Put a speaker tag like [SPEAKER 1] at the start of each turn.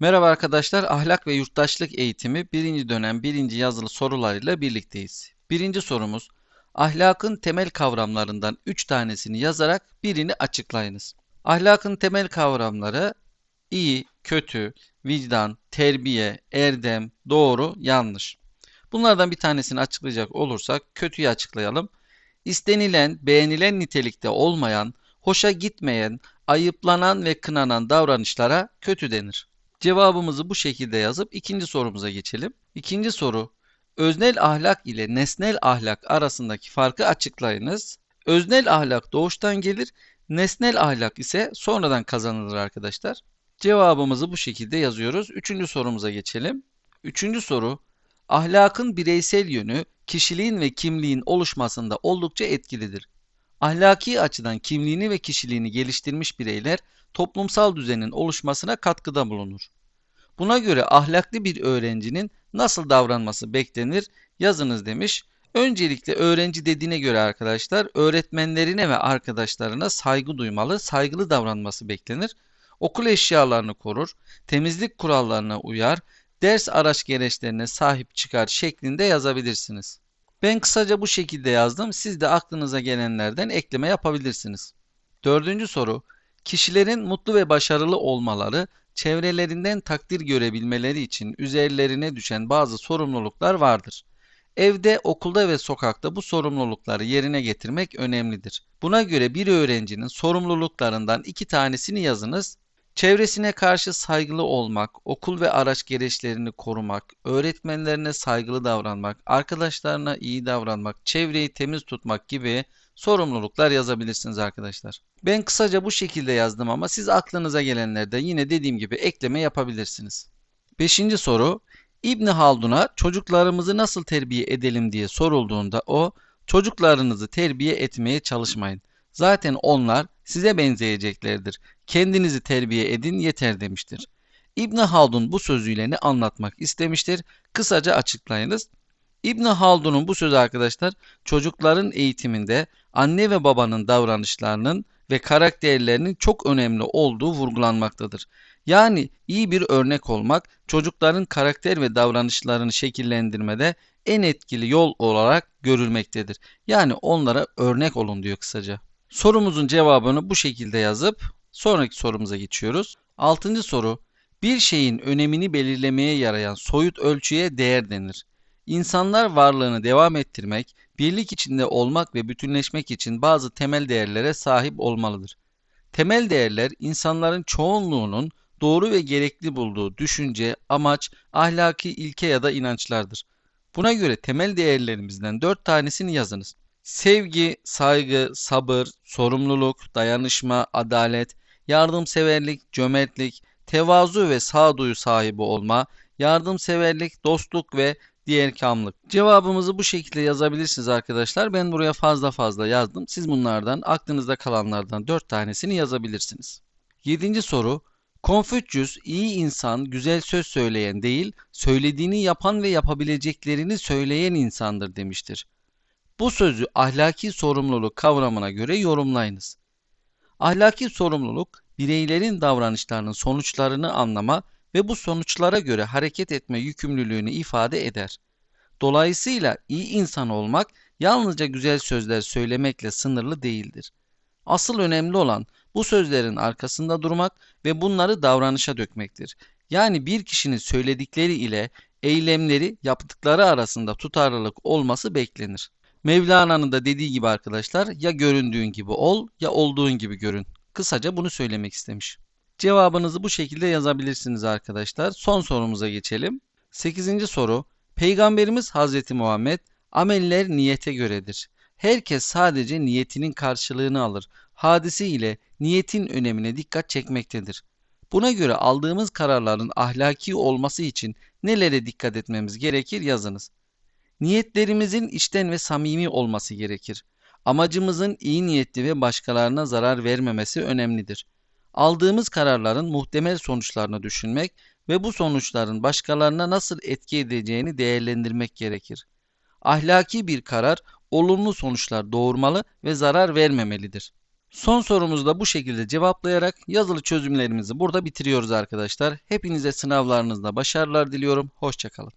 [SPEAKER 1] Merhaba arkadaşlar, ahlak ve yurttaşlık eğitimi birinci dönem birinci yazılı sorularıyla birlikteyiz. Birinci sorumuz, ahlakın temel kavramlarından üç tanesini yazarak birini açıklayınız. Ahlakın temel kavramları iyi, kötü, vicdan, terbiye, erdem, doğru, yanlış. Bunlardan bir tanesini açıklayacak olursak kötüyü açıklayalım. İstenilen, beğenilen nitelikte olmayan, hoşa gitmeyen, ayıplanan ve kınanan davranışlara kötü denir. Cevabımızı bu şekilde yazıp ikinci sorumuza geçelim. İkinci soru. Öznel ahlak ile nesnel ahlak arasındaki farkı açıklayınız. Öznel ahlak doğuştan gelir, nesnel ahlak ise sonradan kazanılır arkadaşlar. Cevabımızı bu şekilde yazıyoruz. Üçüncü sorumuza geçelim. Üçüncü soru. Ahlakın bireysel yönü kişiliğin ve kimliğin oluşmasında oldukça etkilidir. Ahlaki açıdan kimliğini ve kişiliğini geliştirmiş bireyler toplumsal düzenin oluşmasına katkıda bulunur. Buna göre ahlaklı bir öğrencinin nasıl davranması beklenir? Yazınız demiş. Öncelikle öğrenci dediğine göre arkadaşlar öğretmenlerine ve arkadaşlarına saygı duymalı, saygılı davranması beklenir. Okul eşyalarını korur, temizlik kurallarına uyar, ders araç gereçlerine sahip çıkar şeklinde yazabilirsiniz. Ben kısaca bu şekilde yazdım. Siz de aklınıza gelenlerden ekleme yapabilirsiniz. Dördüncü soru. Kişilerin mutlu ve başarılı olmaları, çevrelerinden takdir görebilmeleri için üzerlerine düşen bazı sorumluluklar vardır. Evde, okulda ve sokakta bu sorumlulukları yerine getirmek önemlidir. Buna göre bir öğrencinin sorumluluklarından iki tanesini yazınız. Çevresine karşı saygılı olmak, okul ve araç gereçlerini korumak, öğretmenlerine saygılı davranmak, arkadaşlarına iyi davranmak, çevreyi temiz tutmak gibi sorumluluklar yazabilirsiniz arkadaşlar. Ben kısaca bu şekilde yazdım ama siz aklınıza gelenlerde yine dediğim gibi ekleme yapabilirsiniz. Beşinci soru. İbn Haldun'a çocuklarımızı nasıl terbiye edelim diye sorulduğunda o çocuklarınızı terbiye etmeye çalışmayın. Zaten onlar size benzeyeceklerdir. Kendinizi terbiye edin yeter demiştir. İbn Haldun bu sözüyle ne anlatmak istemiştir? Kısaca açıklayınız. İbn Haldun'un bu sözü arkadaşlar çocukların eğitiminde anne ve babanın davranışlarının ve karakterlerinin çok önemli olduğu vurgulanmaktadır. Yani iyi bir örnek olmak çocukların karakter ve davranışlarını şekillendirmede en etkili yol olarak görülmektedir. Yani onlara örnek olun diyor kısaca. Sorumuzun cevabını bu şekilde yazıp sonraki sorumuza geçiyoruz. Altıncı soru. Bir şeyin önemini belirlemeye yarayan soyut ölçüye değer denir. İnsanlar varlığını devam ettirmek, birlik içinde olmak ve bütünleşmek için bazı temel değerlere sahip olmalıdır. Temel değerler insanların çoğunluğunun doğru ve gerekli bulduğu düşünce, amaç, ahlaki ilke ya da inançlardır. Buna göre temel değerlerimizden dört tanesini yazınız. Sevgi, saygı, sabır, sorumluluk, dayanışma, adalet, yardımseverlik, cömertlik, tevazu ve sağduyu sahibi olma, yardımseverlik, dostluk ve diğer kamlık. Cevabımızı bu şekilde yazabilirsiniz arkadaşlar. Ben buraya fazla fazla yazdım. Siz bunlardan aklınızda kalanlardan 4 tanesini yazabilirsiniz. 7. soru. Konfüçyüs iyi insan, güzel söz söyleyen değil, söylediğini yapan ve yapabileceklerini söyleyen insandır demiştir. Bu sözü ahlaki sorumluluk kavramına göre yorumlayınız. Ahlaki sorumluluk, bireylerin davranışlarının sonuçlarını anlama ve bu sonuçlara göre hareket etme yükümlülüğünü ifade eder. Dolayısıyla iyi insan olmak yalnızca güzel sözler söylemekle sınırlı değildir. Asıl önemli olan bu sözlerin arkasında durmak ve bunları davranışa dökmektir. Yani bir kişinin söyledikleri ile eylemleri yaptıkları arasında tutarlılık olması beklenir. Mevlana'nın da dediği gibi arkadaşlar ya göründüğün gibi ol ya olduğun gibi görün. Kısaca bunu söylemek istemiş. Cevabınızı bu şekilde yazabilirsiniz arkadaşlar. Son sorumuza geçelim. 8. soru. Peygamberimiz Hazreti Muhammed ameller niyete göredir. Herkes sadece niyetinin karşılığını alır. Hadisi ile niyetin önemine dikkat çekmektedir. Buna göre aldığımız kararların ahlaki olması için nelere dikkat etmemiz gerekir yazınız. Niyetlerimizin içten ve samimi olması gerekir. Amacımızın iyi niyetli ve başkalarına zarar vermemesi önemlidir. Aldığımız kararların muhtemel sonuçlarını düşünmek ve bu sonuçların başkalarına nasıl etki edeceğini değerlendirmek gerekir. Ahlaki bir karar olumlu sonuçlar doğurmalı ve zarar vermemelidir. Son sorumuzu da bu şekilde cevaplayarak yazılı çözümlerimizi burada bitiriyoruz arkadaşlar. Hepinize sınavlarınızda başarılar diliyorum. Hoşçakalın.